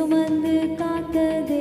சுமந்து காத்தது.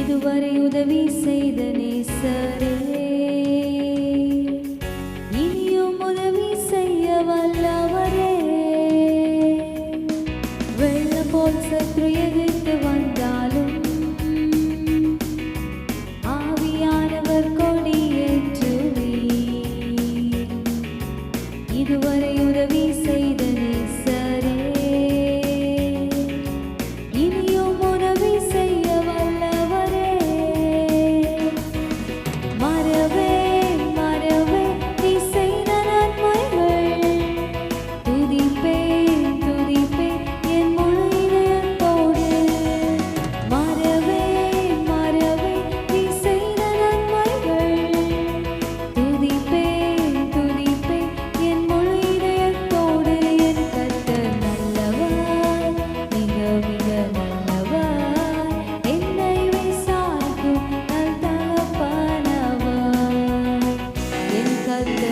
இதுவரை உதவி செய்த நேசரே இனியும் உதவி செய்ய வல்லவரே. வெள்ளம் போல் சற்று எதிர்த்து வந்த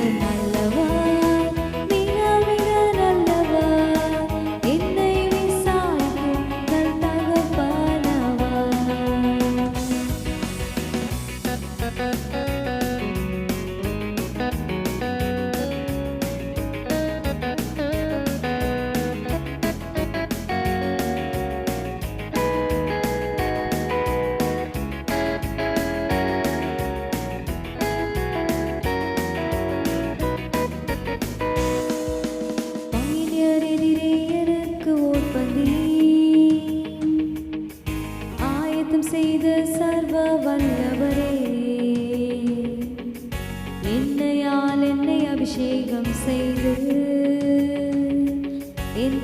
tonight. சர்வ வல்லவரே. என்னையால் என்னை அபிஷேகம் செய்து என்